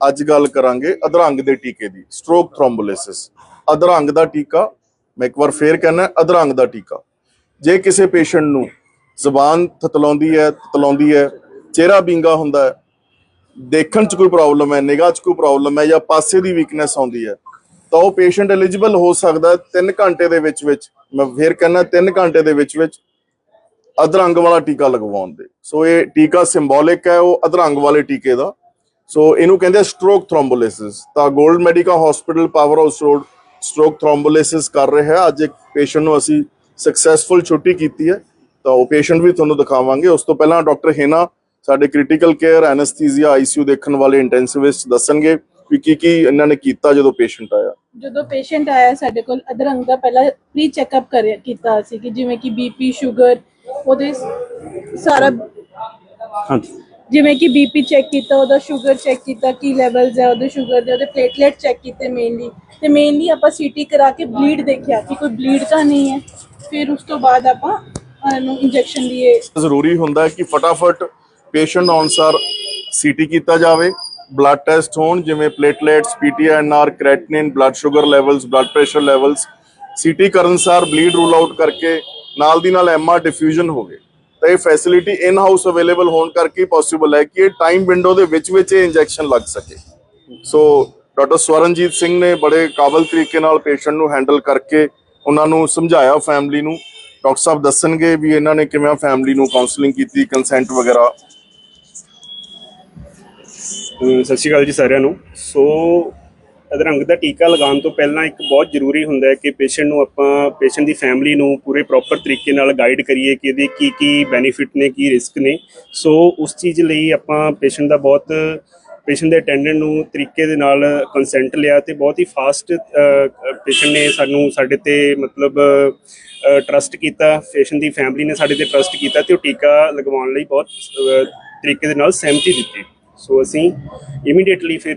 ਅੱਜ ਗੱਲ ਕਰਾਂਗੇ ਅਧਰੰਗ ਦੇ ਟੀਕੇ ਦੀ ਸਟ੍ਰੋਕ ਥ੍ਰੋੰਬੋਲਿਸਿਸ ਅਧਰੰਗ ਦਾ ਟੀਕਾ, ਮੈਂ ਇੱਕ ਵਾਰ ਫੇਰ ਕਹਿਣਾ ਅਧਰੰਗ ਦਾ ਟੀਕਾ। ਜੇ ਕਿਸੇ ਪੇਸ਼ੈਂਟ ਨੂੰ ਜ਼ੁਬਾਨ ਥਤਲਾਉਂਦੀ ਹੈ ਤਤਲਾਉਂਦੀ ਹੈ, ਚਿਹਰਾ ਬਿੰਗਾ ਹੁੰਦਾ ਹੈ, ਦੇਖਣ 'ਚ ਕੋਈ ਪ੍ਰੋਬਲਮ ਹੈ, ਨਿਗਾਹ 'ਚ ਕੋਈ ਪ੍ਰੋਬਲਮ ਹੈ ਜਾਂ ਪਾਸੇ ਦੀ ਵੀਕਨੈਸ ਆਉਂਦੀ ਹੈ, ਤਾਂ ਉਹ ਪੇਸ਼ੈਂਟ ਐਲੀਜੀਬਲ ਹੋ ਸਕਦਾ ਹੈ 3 ਘੰਟੇ ਦੇ ਵਿੱਚ ਵਿੱਚ, ਮੈਂ ਫੇਰ ਕਹਿੰਦਾ 3 ਘੰਟੇ ਦੇ ਵਿੱਚ ਵਿੱਚ ਅਧਰੰਗ ਵਾਲਾ ਟੀਕਾ ਲਗਵਾਉਣ ਦੇ। ਸੋ ਇਹ ਟੀਕਾ ਸਿੰਬੋਲਿਕ ਹੈ, ਉਹ ਅਧਰੰਗ ਵਾਲੇ ਟੀਕੇ ਦਾ। ਸੋ ਇਹਨੂੰ ਕਹਿੰਦੇ ਸਟ੍ਰੋਕ ਥ੍ਰੋੰਬੋਲਿਸਿਸ ਤਾਂ 골ਡ medical hospital power house road stroke thrombolysis ਕਰ ਰਿਹਾ ਹੈ। ਅੱਜ ਇੱਕ ਪੇਸ਼ੈਂਟ ਨੂੰ ਅਸੀਂ ਸਕਸੈਸਫੁਲ ਛੁੱਟੀ ਕੀਤੀ ਹੈ। ਤਾਂ ਉਹ ਪੇਸ਼ੈਂਟ ਵੀ ਤੁਹਾਨੂੰ ਦਿਖਾਵਾਂਗੇ। ਉਸ ਤੋਂ ਪਹਿਲਾਂ ਡਾਕਟਰ ਹੈਨਾ ਸਾਡੇ ਕ੍ਰਿਟੀਕਲ ਕੇਅਰ ਐਨਸਥੀਸੀਆ ਆਈਸੀਯੂ ਦੇਖਣ ਵਾਲੇ ਇੰਟੈਂਸਿਵਿਸਟ ਦੱਸਣਗੇ ਵੀ ਕੀ ਕੀ ਇਹਨਾਂ ਨੇ ਕੀਤਾ ਜਦੋਂ ਪੇਸ਼ੈਂਟ ਆਇਆ। ਜਦੋਂ ਪੇਸ਼ੈਂਟ ਆਇਆ ਸਾਡੇ ਕੋਲ ਅਧਰੰਗ ਦਾ ਪਹਿਲਾਂ ਪ੍ਰੀ ਚੈੱਕਅਪ ਕਰਿਆ ਕੀਤਾ ਸੀ ਕਿ ਜਿਵੇਂ ਕਿ ਬੀਪੀ ਸ਼ੂਗਰ ਉਹਦੇ ਸਾਰਾ ਹਾਂਜੀ। ਜਿਵੇਂ ਕਿ ਬੀਪੀ ਚੈੱਕ ਕੀਤਾ, ਉਹਦਾ ਸ਼ੂਗਰ ਚੈੱਕ ਕੀਤਾ, ਕੀ ਲੈਵਲਸ ਹੈ, ਉਹਦੇ ਸ਼ੂਗਰ ਦੇ, ਉਹਦੇ ਪਲੇਟਲੇਟ ਚੈੱਕ ਕੀਤੇ ਮੇਨਲੀ ਤੇ ਮੇਨਲੀ ਆਪਾਂ ਸੀਟੀ ਕਰਾ ਕੇ ਬਲੀਡ ਦੇਖਿਆ ਕਿ ਕੋਈ ਬਲੀਡ ਤਾਂ ਨਹੀਂ ਹੈ। ਫਿਰ ਉਸ ਤੋਂ ਬਾਅਦ ਆਪਾਂ ਇਹਨੂੰ ਇੰਜੈਕਸ਼ਨ ਲਈਏ ਜ਼ਰੂਰੀ ਹੁੰਦਾ ਹੈ ਕਿ ਫਟਾਫਟ ਪੇਸ਼ੈਂਟ ਅਨੁਸਾਰ ਸੀਟੀ ਕੀਤਾ ਜਾਵੇ। ਬਲੱਡ ਟੈਸਟ ਹੋਣ, ਜਿਵੇਂ platelets PT INR creatinine blood sugar levels blood pressure levels CT ਕਰਨ ਸਾਰ ਬਲੀਡ ਰੂਲ ਆਊਟ ਕਰਕੇ ਨਾਲ ਦੀ ਨਾਲ ਐਮਆਰ ਡਿਫਿਊਜ਼ਨ ਹੋਵੇ ਤਾਂ ਇਹ ਫੈਸਿਲਿਟੀ ਇਨ ਹਾਊਸ ਅਵੇਲੇਬਲ ਹੋਣ ਕਰਕੇ ਪੋਸੀਬਲ ਹੈ ਕਿ ਇਹ ਟਾਈਮ ਵਿੰਡੋ ਦੇ ਵਿੱਚ ਵਿੱਚ ਇਹ ਇੰਜੈਕਸ਼ਨ ਲੱਗ ਸਕੇ। ਸੋ ਡਾਕਟਰ ਸਵਰਨਜੀਤ ਸਿੰਘ ਨੇ ਬੜੇ ਕਾਬਲ ਤਰੀਕੇ ਨਾਲ ਪੇਸ਼ੈਂਟ ਨੂੰ ਹੈਂਡਲ ਕਰਕੇ ਉਹਨਾਂ ਨੂੰ ਸਮਝਾਇਆ ਫੈਮਿਲੀ ਨੂੰ। ਡਾਕਟਰ ਸਾਹਿਬ ਦੱਸਣਗੇ ਵੀ ਇਹਨਾਂ ਨੇ ਕਿਵੇਂ ਫੈਮਿਲੀ ਨੂੰ ਕਾਉਂਸਲਿੰਗ ਕੀਤੀ ਕੰਸੈਂਟ ਵਗੈਰਾ। ਸਤਿ ਸ਼੍ਰੀ ਅਕਾਲ ਜੀ ਸਾਰਿਆਂ ਨੂੰ। ਸੋ ਅਧਰੰਗ ਦਾ ਟੀਕਾ ਲਗਾਉਣ ਤੋਂ ਪਹਿਲਾਂ ਇੱਕ ਬਹੁਤ ਜ਼ਰੂਰੀ ਹੁੰਦਾ ਹੈ ਕਿ ਪੇਸ਼ੈਂਟ ਨੂੰ ਆਪਾਂ, ਪੇਸ਼ੈਂਟ ਦੀ ਫੈਮਿਲੀ ਨੂੰ ਪੂਰੇ ਪ੍ਰੋਪਰ ਤਰੀਕੇ ਨਾਲ ਗਾਈਡ ਕਰੀਏ ਕਿ ਇਹਦੇ ਕੀ ਕੀ ਬੈਨੀਫਿਟ ਨੇ, ਕੀ ਰਿਸਕ ਨੇ। ਸੋ ਉਸ ਚੀਜ਼ ਲਈ ਆਪਾਂ ਪੇਸ਼ੈਂਟ ਦਾ ਬਹੁਤ, ਪੇਸ਼ੈਂਟ ਦੇ ਅਟੈਂਡੈਂਟ ਨੂੰ ਤਰੀਕੇ ਦੇ ਨਾਲ ਕੰਸੈਂਟ ਲਿਆ ਤੇ ਬਹੁਤ ਹੀ ਫਾਸਟ ਪੇਸ਼ੈਂਟ ਨੇ ਸਾਨੂੰ ਸਾਡੇ ਤੇ ਮਤਲਬ ਟਰਸਟ ਕੀਤਾ। ਪੇਸ਼ੈਂਟ ਦੀ ਫੈਮਿਲੀ ਨੇ ਸਾਡੇ ਤੇ ਟਰਸਟ ਕੀਤਾ ਤੇ ਉਹ ਟੀਕਾ ਲਗਵਾਉਣ ਲਈ ਬਹੁਤ ਤਰੀਕੇ ਦੇ ਨਾਲ ਸਹਿਮਤੀ ਦਿੱਤੀ। ਸੋ ਅਸੀਂ ਇਮੀਡੀਏਟਲੀ ਫਿਰ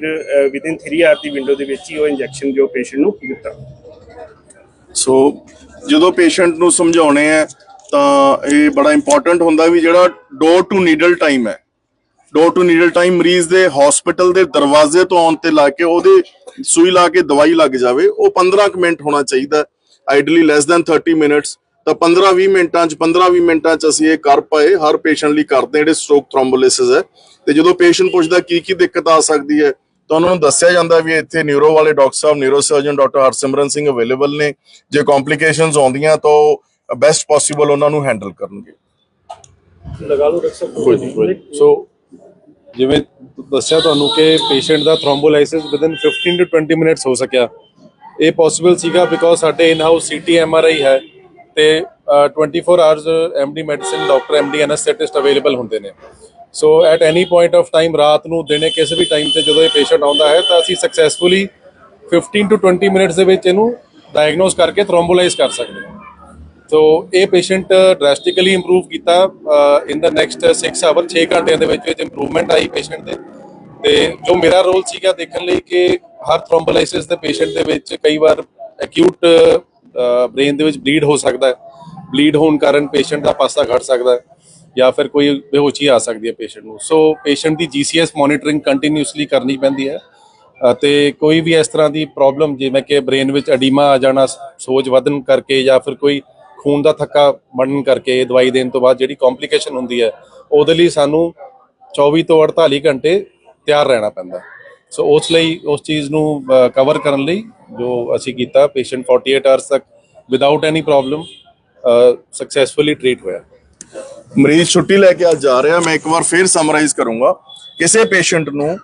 ਵਿਦਿਨ 3 ਆਰ ਦੀ ਵਿੰਡੋ ਦੇ ਵਿੱਚ ਹੀ ਉਹ ਇੰਜੈਕਸ਼ਨ ਜੋ ਪੇਸ਼ੈਂਟ ਨੂੰ ਦਿੱਤਾ ਸੋ ਜਦੋਂ ਪੇਸ਼ੈਂਟ ਨੂੰ ਸਮਝਾਉਣੇ ਆ, ਤਾਂ ਇਹ ਬੜਾ ਇੰਪੋਰਟੈਂਟ ਹੁੰਦਾ ਵੀ ਜਿਹੜਾ ਡੋਰ ਟੂ ਨੀਡਲ ਟਾਈਮ ਹੈ। ਡੋਰ ਟੂ ਨੀਡਲ ਟਾਈਮ ਮਰੀਜ਼ ਦੇ ਹਸਪੀਟਲ ਦੇ ਦਰਵਾਜ਼ੇ ਤੋਂ ਆਉਣ ਤੇ ਲਾ ਕੇ ਉਹਦੇ ਸੂਈ ਲਾ ਕੇ ਦਵਾਈ ਲੱਗ ਜਾਵੇ, ਉਹ 15 ਕੁ ਮਿੰਟ ਹੋਣਾ ਚਾਹੀਦਾ ਆਈਡਲੀ ਲੈਸ ਦੈਨ 30 ਮਿੰਟਸ ਤਾਂ 15-20 ਮਿੰਟਾਂ ਚ 15-20 ਮਿੰਟਾਂ ਚ ਅਸੀਂ ਇਹ ਕਰ ਪਾਏ, ਹਰ ਪੇਸ਼ੈਂਟ ਲਈ ਕਰਦੇ ਹਾਂ, ਜਿਹੜੇ ਸਟ੍ਰੋਕ ਥ੍ਰੋੰਬੋਲਿਸਿਸ ਹੈ। ਤੇ ਜਦੋਂ ਪੇਸ਼ੈਂਟ ਪੁੱਛਦਾ ਕੀ ਕੀ ਦਿੱਕਤ ਆ ਸਕਦੀ ਹੈ ਤਾਂ ਉਹਨਾਂ ਨੂੰ ਦੱਸਿਆ ਜਾਂਦਾ ਵੀ ਇੱਥੇ ਨਿਊਰੋ ਵਾਲੇ ਡਾਕਟਰ ਸਾਹਿਬ neuro surgeon doctor Harsimran Singh available ਨੇ। ਜੇ ਕੰਪਲਿਕੇਸ਼ਨਸ ਆਉਂਦੀਆਂ ਤਾਂ ਬੈਸਟ ਪੋਸੀਬਲ ਉਹਨਾਂ ਨੂੰ ਹੈਂਡਲ ਕਰਨਗੇ। ਕੋਈ ਨਹੀਂ ਕੋਈ ਨਹੀਂ। ਸੋ ਜਿਵੇਂ ਦੱਸਿਆ ਤੁਹਾਨੂੰ ਕਿ ਪੇਸ਼ੈਂਟ ਦਾ ਥ੍ਰੋੰਬੋਲਾਈਸਿਸ ਵਿਦਿਨ 15 ਟੂ 20 ਮਿੰਟਸ ਹੋ ਸਕਿਆ। ਇਹ ਪੋਸੀਬਲ ਸੀਗਾ ਬਿਕੋਜ਼ ਸਾਡੇ ਇਨ ਹਾਊਸ ਸੀਟੀ ਐਮਆਰਆਈ ਹੈ ਤੇ ਅ, 24 hours MD medicine doctor MD anaesthetist available ਹੁੰਦੇ ਨੇ। So at any point of time ਰਾਤ ਨੂੰ, ਦਿਨੇ ਕਿਸੇ ਵੀ ਟਾਈਮ ਤੇ ਜਦੋਂ ਇਹ ਪੇਸ਼ੈਂਟ ਆਉਂਦਾ ਹੈ, ਤਾਂ ਅਸੀਂ ਸਕਸੈਸਫੁਲੀ 15 ਟੂ 20 ਮਿੰਟਸ ਦੇ ਵਿੱਚ ਇਹਨੂੰ ਡਾਇਗਨੋਸ ਕਰਕੇ ਥ੍ਰੋੰਬੋਲਾਈਜ਼ ਕਰ ਸਕਦੇ ਹਾਂ। ਸੋ ਇਹ ਪੇਸ਼ੈਂਟ ਡਰੈਸਟਿਕਲੀ ਇੰਪਰੂਵ ਕੀਤਾ ਇਨ ਦਾ ਨੈਕਸਟ 6 ਆਵਰ 6 ਘੰਟਿਆਂ ਦੇ ਵਿੱਚ ਵਿੱਚ ਇੰਪਰੂਵਮੈਂਟ ਆਈ ਪੇਸ਼ੈਂਟ ਦੇ ਤੇ ਜੋ ਮੇਰਾ ਰੋਲ ਸੀਗਾ ਦੇਖਣ ਲਈ ਕਿ ਹਰ ਥ੍ਰੋੰਬੋਲਾਈਸਿਸ ਦੇ ਪੇਸ਼ੈਂਟ ਦੇ ਵਿੱਚ ਕਈ ਵਾਰ ਐਕਿਊਟ ਬ੍ਰੇਨ ਦੇ ਵਿੱਚ ਬਲੀਡ ਹੋ ਸਕਦਾ ਹੈ। ਬਲੀਡ ਹੋਣ ਕਾਰਨ ਪੇਸ਼ੈਂਟ ਦਾ ਪਾਸਾ ਘਟ ਸਕਦਾ ਹੈ। ਜਾਂ ਫਿਰ ਕੋਈ ਬੇਹੋਸ਼ੀ ਆ ਸਕਦੀ ਹੈ ਪੇਸ਼ੈਂਟ ਨੂੰ। ਸੋ ਪੇਸ਼ੈਂਟ ਦੀ ਜੀਸੀਐਸ ਮੋਨੀਟਰਿੰਗ ਕੰਟੀਨਿਊਸਲੀ ਕਰਨੀ ਪੈਂਦੀ ਹੈ। ਅਤੇ ਕੋਈ ਵੀ ਇਸ ਤਰ੍ਹਾਂ ਦੀ ਪ੍ਰੋਬਲਮ ਜਿਵੇਂ ਕਿ ਬ੍ਰੇਨ ਵਿੱਚ ਅਡੀਮਾ ਆ ਜਾਣਾ, ਸੋਜ ਵਧਣ ਕਰਕੇ ਜਾਂ ਫਿਰ ਕੋਈ ਖੂਨ ਦਾ ਥੱਕਾ ਬਣਨ ਕਰਕੇ ਦਵਾਈ ਦੇਣ ਤੋਂ ਬਾਅਦ ਜਿਹੜੀ ਕੰਪਲਿਕੇਸ਼ਨ ਹੁੰਦੀ ਹੈ, ਉਹਦੇ ਲਈ ਸਾਨੂੰ 24 ਤੋਂ 48 ਘੰਟੇ ਤਿਆਰ ਰਹਿਣਾ ਪੈਂਦਾ ਸੋ ਉਸ ਲਈ, ਉਸ ਚੀਜ਼ ਨੂੰ ਕਵਰ ਕਰਨ ਲਈ ਜੋ ਅਸੀਂ ਕੀਤਾ ਪੇਸ਼ੈਂਟ 48 ਆਵਰਸ ਤੱਕ without any problem successfully treat ਹੋਇਆ। ਮਰੀਜ਼ ਛੁੱਟੀ ਲੈ ਕੇ ਅੱਜ ਜਾ ਰਿਹਾ, ਮੈਂ ਇੱਕ ਵਾਰ ਫੇਰ ਸਮਰਾਈਜ਼ ਕਰੂੰਗਾ। ਕਿਸੇ ਪੇਸ਼ੈਂਟ ਨੂੰ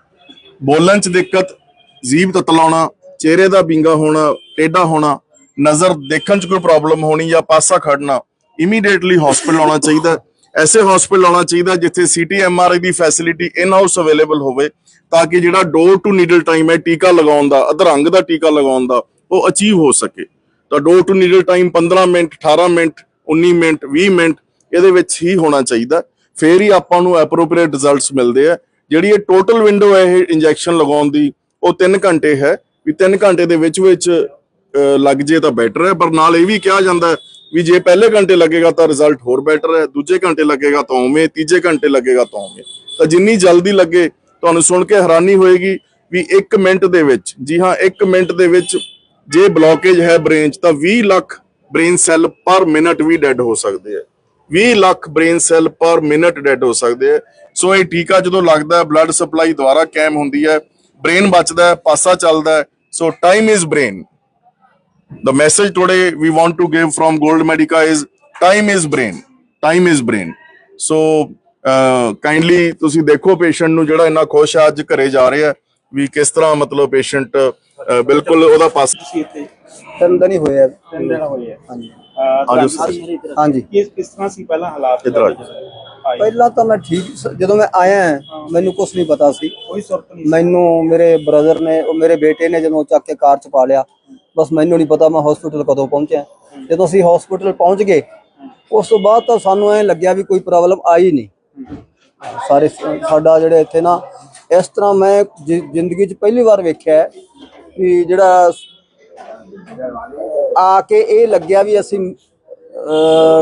ਬੋਲਣ 'ਚ ਦਿੱਕਤ, ਜੀਭ ਤਤਲਾਉਣਾ ਚਿਹਰੇ ਦਾ ਬਿੰਗਾ ਹੋਣਾ, ਟੇਢਾ ਹੋਣਾ, ਨਜ਼ਰ ਦੇਖਣ 'ਚ ਕੋਈ ਪ੍ਰੋਬਲਮ ਹੋਣੀ ਜਾਂ ਪਾਸਾ ਖੜਨਾ ਇਮੀਡੀਏਟਲੀ ਹਸਪੀਟਲ ਆਉਣਾ ਚਾਹੀਦਾ ਐਸੇ ਹਸਪੀਟਲ ਆਉਣਾ ਚਾਹੀਦਾ ਜਿੱਥੇ ਸੀਟੀ ਐਮਆਰਆਈ ਦੀ ਫੈਸਿਲਿਟੀ ਇਨ ਹਾਊਸ ਅਵੇਲੇਬਲ ਹੋਵੇ, ਤਾਂ ਕਿ ਜਿਹੜਾ ਡੋਰ ਟੂ ਨੀਡਲ ਟਾਈਮ ਹੈ, ਟੀਕਾ ਲਗਾਉਣ ਦਾ, ਅਧਰੰਗ ਦਾ ਟੀਕਾ ਲਗਾਉਣ ਦਾ, ਉਹ ਅਚੀਵ ਹੋ ਸਕੇ। ਤਾਂ door to needle time 15 minute 18 minute 19 minute 20 minute ਇਹਦੇ ਵਿੱਚ ਹੀ ਹੋਣਾ ਚਾਹੀਦਾ। ਫੇਰ ਹੀ ਆਪਾਂ ਨੂੰ ਐਪਰੋਪ੍ਰੀਏਟ ਰਿਜ਼ਲਟਸ ਮਿਲਦੇ ਆ। ਜਿਹੜੀ ਇਹ ਟੋਟਲ ਵਿੰਡੋ ਹੈ, ਇਹ ਇੰਜੈਕਸ਼ਨ ਲਗਾਉਣ ਦੀ, ਉਹ 3 ਘੰਟੇ ਹੈ। ਵੀ 3 ਘੰਟੇ ਦੇ ਵਿੱਚ ਵਿੱਚ ਲੱਗ ਜੇ ਤਾਂ ਬੈਟਰ ਹੈ। ਪਰ ਨਾਲ ਇਹ ਵੀ ਕਿਹਾ ਜਾਂਦਾ ਵੀ ਜੇ ਪਹਿਲੇ ਘੰਟੇ ਲੱਗੇਗਾ ਤਾਂ ਰਿਜ਼ਲਟ ਹੋਰ ਬੈਟਰ ਹੈ। ਦੂਜੇ ਘੰਟੇ ਲੱਗੇਗਾ ਤਾਂ ਉਵੇਂ, ਤੀਜੇ ਘੰਟੇ ਲੱਗੇਗਾ ਤਾਂ ਉਵੇਂ। ਤਾਂ ਜਿੰਨੀ ਜਲਦੀ ਲੱਗੇ, ਤੁਹਾਨੂੰ ਸੁਣ ਕੇ ਹੈਰਾਨੀ ਹੋਏਗੀ ਵੀ 1 ਮਿੰਟ ਦੇ ਵਿੱਚ, ਜੀ ਹਾਂ 1 ਮਿੰਟ ਦੇ ਵਿੱਚ ਜੇ ਬਲੌਕੇਜ ਹੈ ਬ੍ਰੇਨ 'ਚ, ਤਾਂ 20 lakh brain cell per minute ਵੀ ਡੈਡ ਹੋ ਸਕਦੇ ਆ। 20 lakh brain cell per minute dead ਹੋ ਸਕਦੇ ਆ। ਸੋ ਇਹ ਟੀਕਾ ਜਦੋਂ ਲੱਗਦਾ ਹੈ ਬਲੱਡ ਸਪਲਾਈ ਦੁਆਰਾ ਕੈਮ ਹੁੰਦੀ ਹੈ ਬ੍ਰੇਨ ਬਚਦਾ ਹੈ ਪਾਸਾ ਚੱਲਦਾ ਹੈ so time is brain the message today we want to give from gold medica is time is brain time is brain so kindly ਤੁਸੀਂ ਦੇਖੋ ਪੇਸ਼ੈਂਟ ਨੂੰ ਜਿਹੜਾ ਇੰਨਾ ਖੁਸ਼ ਆ ਅੱਜ ਘਰੇ ਜਾ ਰਿਹਾ ਵੀ ਕਿਸ ਤਰ੍ਹਾਂ ਮਤਲਬ ਪੇਸ਼ੈਂਟ ਬਿਲਕੁਲ ਉਹਦਾ ਪਾਸ ਤੁਸੀਂ ਇੱਥੇ ਤਿੰਨ ਦਿਨ ਹੀ ਹੋਏ ਆ। ਤਿੰਨ ਦਿਨ ਹੋਏ ਆ। ਹਾਂਜੀ। ਆਜੋ ਸਰ। ਹਾਂਜੀ। ਕਿਸ ਕਿਸ ਤਰ੍ਹਾਂ ਸੀ ਪਹਿਲਾਂ ਹਾਲਾਤ? ਇੱਧਰ ਆ ਆਏ? ਪਹਿਲਾਂ ਤਾਂ ਮੈਂ ਠੀਕ ਜਦੋਂ ਮੈਂ ਆਇਆ ਮੈਨੂੰ ਕੁਝ ਨਹੀਂ ਪਤਾ ਸੀ। ਕੋਈ ਸੁਰਤ ਨਹੀਂ ਮੈਨੂੰ ਮੇਰੇ ਬ੍ਰਦਰ ਨੇ ਉਹ ਮੇਰੇ ਬੇਟੇ ਨੇ ਜਦੋਂ ਚੱਕ ਕੇ ਕਾਰ ਚ ਪਾ ਲਿਆ ਬਸ ਮੈਨੂੰ ਨਹੀਂ ਪਤਾ ਮੈਂ ਹਸਪੀਟਲ ਕਦੋਂ ਪਹੁੰਚਿਆ। ਜਦੋਂ ਅਸੀਂ ਹਸਪੀਟਲ ਪਹੁੰਚ ਗਏ ਉਸ ਤੋਂ ਬਾਅਦ ਤਾਂ ਸਾਨੂੰ ਐ ਲੱਗਿਆ ਵੀ ਕੋਈ ਪ੍ਰੋਬਲਮ ਆਈ ਨਹੀਂ। ਸਾਰੇ ਸਾਡਾ ਜਿਹੜੇ ਇੱਥੇ ਨਾ ਇਸ ਤਰ੍ਹਾਂ ਮੈਂ ਜ਼ਿੰਦਗੀ 'ਚ ਪਹਿਲੀ ਵਾਰ ਵੇਖਿਆ ਵੀ ਜਿਹੜਾ ਆ ਕੇ ਇਹ ਲੱਗਿਆ ਵੀ ਅਸੀਂ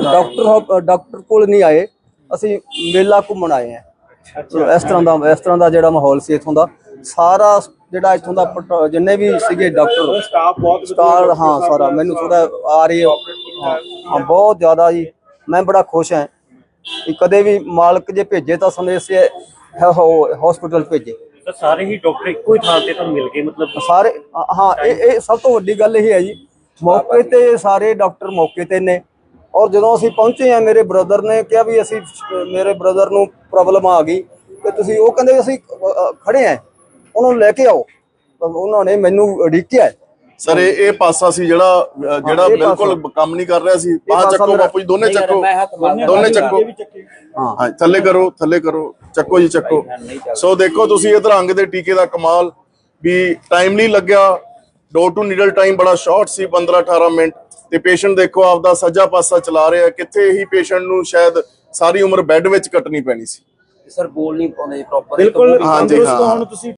ਡਾਕਟਰ ਡਾਕਟਰ ਕੋਲ ਨਹੀਂ ਆਏ। ਅਸੀਂ ਮੇਲਾ ਘੁੰਮਣ ਆਏ ਹਾਂ। ਸੋ ਇਸ ਤਰ੍ਹਾਂ ਦਾ ਇਸ ਤਰ੍ਹਾਂ ਦਾ ਜਿਹੜਾ ਮਾਹੌਲ ਸੀ ਇੱਥੋਂ ਦਾ। ਸਾਰਾ ਜਿਹੜਾ ਇੱਥੋਂ ਦਾ ਜਿੰਨੇ ਵੀ ਸੀਗੇ ਡਾਕਟਰ ਸਟਾਫ ਬਹੁਤ ਸਟਾਰ ਹਾਂ ਸਾਰਾ। ਮੈਨੂੰ ਥੋੜਾ ਆ ਰਹੀ ਹੈ। ਬਹੁਤ ਜ਼ਿਆਦਾ ਜੀ। ਮੈਂ ਬੜਾ ਖੁਸ਼ ਹਾਂ ਕਿ ਕਦੇ ਵੀ ਮਾਲਕ ਜੇ ਭੇਜੇ ਤਾਂ ਸਮੇਂ ਸੇ ਹਸਪੀਟਲ ਭੇਜੇ। ਸਾਰੇ ਹੀ ਡਾਕਟਰ ਇੱਕੋ ਹੀ ਥਾਂ ਤੇ ਤੁਹਾਨੂੰ ਮਿਲ ਗਏ ਮਤਲਬ ਸਾਰੇ ਹਾਂ ਇਹ ਇਹ ਸਭ ਤੋਂ ਵੱਡੀ ਗੱਲ ਇਹ ਹੈ ਜੀ ਮੌਕੇ ਤੇ ਸਾਰੇ ਡਾਕਟਰ ਮੌਕੇ ਤੇ ਨੇ। ਔਰ ਜਦੋਂ ਅਸੀਂ ਪਹੁੰਚੇ ਆ ਮੇਰੇ ਬ੍ਰਦਰ ਨੇ ਕਿਹਾ ਵੀ ਅਸੀਂ ਮੇਰੇ ਬ੍ਰਦਰ ਨੂੰ ਪ੍ਰੋਬਲਮ ਆ ਗਈ। ਤੇ ਤੁਸੀਂ ਉਹ ਕਹਿੰਦੇ ਅਸੀਂ ਖੜੇ ਆ ਉਹਨੂੰ ਲੈ ਕੇ ਆਓ। ਉਹਨਾਂ ਨੇ ਮੈਨੂੰ ਹੈ। ਸਰ ਇਹ ਇਹ ਪਾਸਾ ਸੀ ਜਿਹੜਾ ਜਿਹੜਾ ਬਿਲਕੁਲ ਕੰਮ ਨਹੀਂ ਕਰ ਰਿਹਾ ਸੀ। ਪਾਸਾ ਚੱਕੋ ਬਾਪੂ ਜੀ ਦੋਨੇ ਚੱਕੋ। ਦੋਨੇ ਚੱਕੋ। ਹਾਂ ਹਾਂ ਥੱਲੇ ਕਰੋ ਥੱਲੇ ਕਰੋ। ਚੱਕੋ ਜੀ ਚੱਕੋ। ਸੋ ਦੇਖੋ ਤੁਸੀਂ ਅਧਰੰਗ ਦੇ ਟੀਕੇ ਦਾ ਕਮਾਲ ਵੀ ਟਾਈਮਲੀ ਲੱਗਿਆ। ਡੋਰ ਟੂ ਨੀਡਲ ਟਾਈਮ ਬੜਾ ਸ਼ਾਰਟ ਸੀ 15 18 ਮਿੰਟ। ਤੇ ਪੇਸ਼ੈਂਟ ਦੇਖੋ ਆਪਦਾ ਸੱਜਾ ਪਾਸਾ ਚਲਾ ਰਿਹਾ ਕਿੱਥੇ ਹੀ ਪੇਸ਼ੈਂਟ ਨੂੰ ਸ਼ਾਇਦ ਸਾਰੀ ਉਮਰ ਬੈੱਡ ਵਿੱਚ ਕੱਟਣੀ ਪੈਣੀ ਸੀ। ਸਰ ਬੋਲ ਨਹੀਂ ਪਾਉਂਦੇ ਪ੍ਰੋਪਰ ਬਿਲਕੁਲ ਹਾਂਜੀ, ਹਾਂ। ਹੁਣ ਤੁਸੀਂ